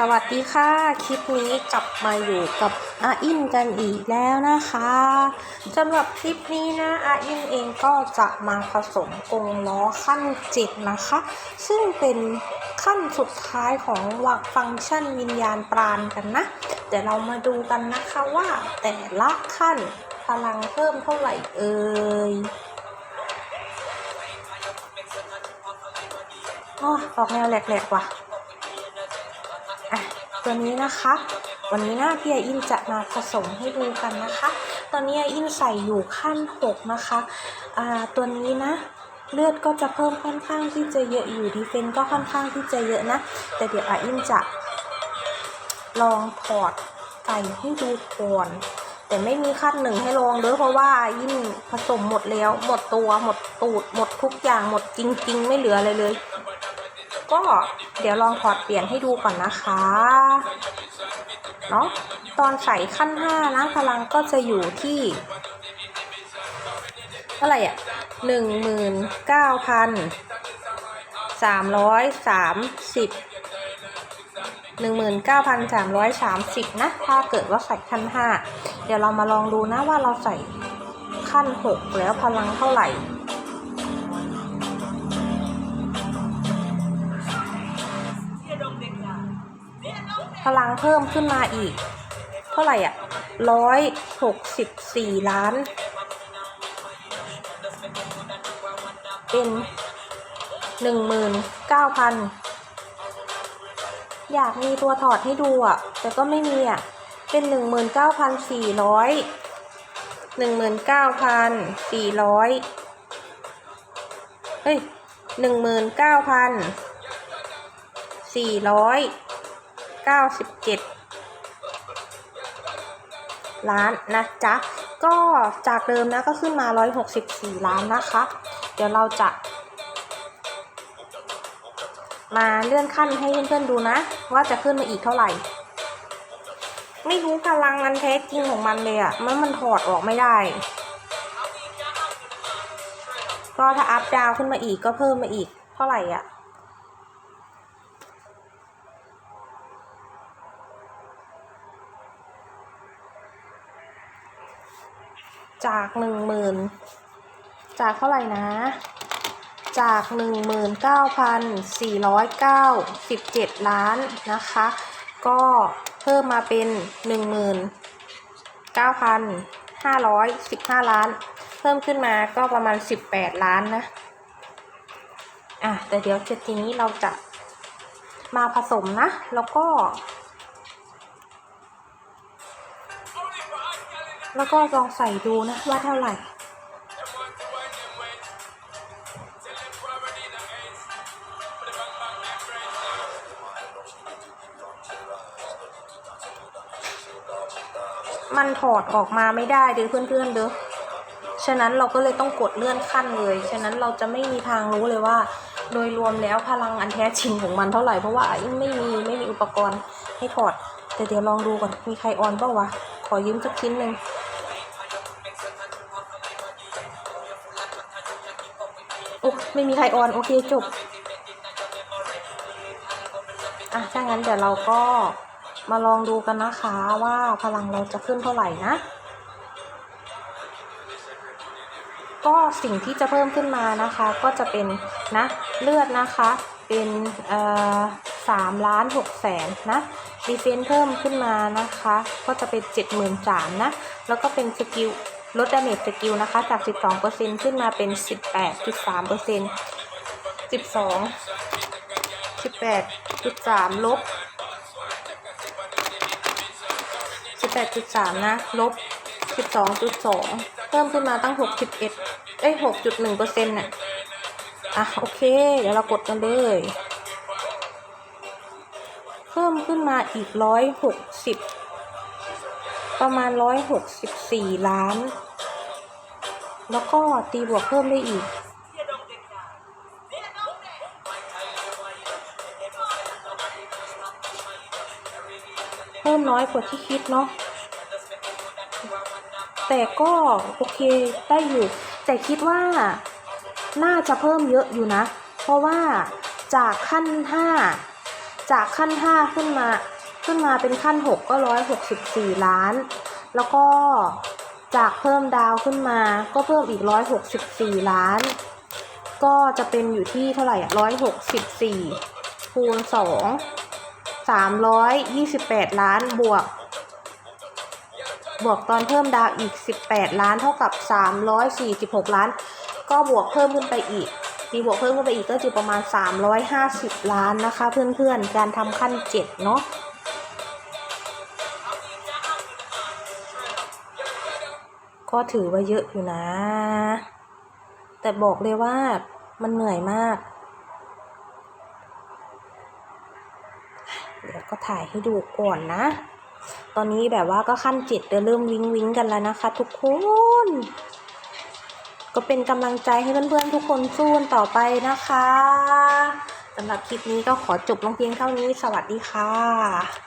สวัสดีค่ะ คลิปนี้กลับมาอยู่กับอาอินกันอีกแล้วนะคะสำหรับคลิปนี้นะอาอินเองก็จะมาผสมกงล้อขั้นเจ็ดนะคะ ซึ่งเป็นขั้นสุดท้ายของวักฟังก์ชันวิญญาณปราณกันนะเดี๋ยวเรามาดูกันนะคะว่าแต่ละขั้นพลังเพิ่มเท่าไหร่เอ่ยอ๋อออกแนวแหลกๆว่ะ ตัวนี้นะคะ วันนี้นะพี่ไออินจะมาผสมให้ดูกันนะคะ ตอนนี้ไออินใส่อยู่ขั้น 6 นะคะอ่าตัวนี้นะเลือดก็จะเพิ่มค่อนข้างที่จะเยอะอยู่ดีเฟนก็ค่อนข้างที่จะเยอะนะ แต่เดี๋ยวไออินจะลองถอดใส่ให้ดูก่อนแต่ไม่มีขั้นหนึ่งให้ลองเด้อเพราะว่าไออินผสมหมดแล้ว หมดตัวหมดตูดหมดทุกอย่างหมดจริง ๆ ไม่เหลืออะไรเลย ก็เดี๋ยวลองถอดเปลี่ยนให้ดูก่อนนะคะเนาะตอนใส่ขั้นห้านะพลังก็จะอยู่ที่เท่าไหร่อะหนึ่งหมื่นเก้าพันสามร้อยสามสิบหนึ่งหมื่นเก้าพันสามร้อยสามสิบนะ ถ้าเกิดว่าใส่ขั้นห้าเดี๋ยวเรามาลองดูนะว่าเราใส่ขั้นหกแล้วพลังเท่าไหร่ พลังเพิ่มขึ้นมาอีก เท่าไหร่อะร้อยหกสิบสี่ล้าน เป็นหนึ่งหมื่นเก้าพันอยากมีตัวถอดให้ดูอะ แต่ก็ไม่มีอะ เป็นหนึ่งหมื่นเก้าพันสี่ร้อยหนึ่งหมื่นเก้าพันสี่ร้อยเฮ้ยหนึ่งหมื่นเก้าพันสี่ร้อย 97 ล้านนะจ๊ะ ก็จากเดิมนะก็ขึ้นมา 164 ล้านนะคะ เดี๋ยวเราจะ มาเลื่อนขั้นให้เพื่อนๆดูนะ ว่าจะขึ้นมาอีกเท่าไหร่ ไม่รู้พลังอันแท้จริงของมันเลยอะมันมันถอดออกไม่ได้ ก็ถ้าอัพดาวขึ้นมาอีกก็เพิ่มมาอีกเท่าไหร่อะ จากหนึ่งหมื่นจากเท่าไหร่นะ จากหนึ่งหมื่นเก้าพันสี่ร้อยเก้าสิบเจ็ดล้านนะคะ ก็เพิ่มมาเป็นหนึ่งหมื่นเก้าพันห้าร้อยสิบห้าล้าน เพิ่มขึ้นมาก็ประมาณสิบแปดล้านนะ อะแต่เดี๋ยวทีนี้เราจะมาผสมนะ แล้วก็ แล้วก็ลองใส่ดูนะว่าเท่าไหร่ มันถอดออกมาไม่ได้เด้อเพื่อนๆเด้อฉะนั้นเราก็เลยต้องกดเลื่อนขั้นเลย ฉะนั้นเราจะไม่มีทางรู้เลยว่า โดยรวมแล้วพลังอันแท้จริงของมันเท่าไหร่ เพราะว่าอิงไม่มีไม่มีอุปกรณ์ให้ถอด แต่เดี๋ยวลองดูก่อน มีใครออนเปล่าวะ ขอยืมสักชิ้นหนึ่ง อ้ไม่มีใครออนโอเคจบ อะถ้างั้นเดี๋ยวเราก็มาลองดูกันนะคะว่าพลังเราจะขึ้นเท่าไหร่นะ ก็สิ่งที่จะเพิ่มขึ้นมานะคะ ก็จะเป็นนะเลือดนะคะ เป็นเอ่อสามล้านหกแสนนะดีเฟนเพิ่มขึ้นมานะคะ ก็จะเป็นเจ็ดหมื่นสามนะ แล้วก็เป็นสกิล ลดดาเมจสกิลนะคะ จาก 12%ขึ้นมาเป็น 18.3% 12 18.3 ลบ 18.3 นะ ลบ 12.2 เพิ่มขึ้นมาตั้ง 61เอ้ย6.1%น่ะ อะ โอเค เดี๋ยวเรากดกันเลย เพิ่มขึ้นมาอีก 160 ประมาณ 164 ล้าน แล้วก็ตีบวกเพิ่มได้อีก เพิ่มน้อยกว่าที่คิดเนาะแต่ก็โอเคได้อยู่ แต่คิดว่าน่าจะเพิ่มเยอะอยู่นะ เพราะว่าจากขั้นห้าจากขั้นห้าขึ้นมา ขึ้นมาเป็นขั้นหกก็ร้อยหกสิบสี่ล้าน แล้วก็จากเพิ่มดาวขึ้นมาก็เพิ่มอีกร้อยหกสิบสี่ล้าน ก็จะเป็นอยู่ที่เท่าไหร่อะร้อยหกสิบสี่คูณสองสามร้อยยี่สิบแปดล้านบวก บวกตอนเพิ่มดาวอีก 18 ล้านเท่ากับ 346 ล้าน ก็บวกเพิ่มขึ้นไปอีกตีบวกเพิ่มขึ้นไปอีกก็จะประมาณ 350 ล้านนะคะ เพื่อนๆ การทำขั้น 7 เนาะ ก็ถือว่าเยอะอยู่นะ แต่บอกเลยว่ามันเหนื่อยมาก เดี๋ยวก็ถ่ายให้ดูก่อนนะ ตอนนี้แบบว่าก็ขั้นเจ็ดเริ่มวิงวิงกันแล้วนะคะ ทุกคน ก็เป็นกำลังใจให้เพื่อนๆทุกคนสู้กันต่อไปนะคะสำหรับคลิปนี้ก็ขอจบลงเพียงเท่านี้ สวัสดีค่ะ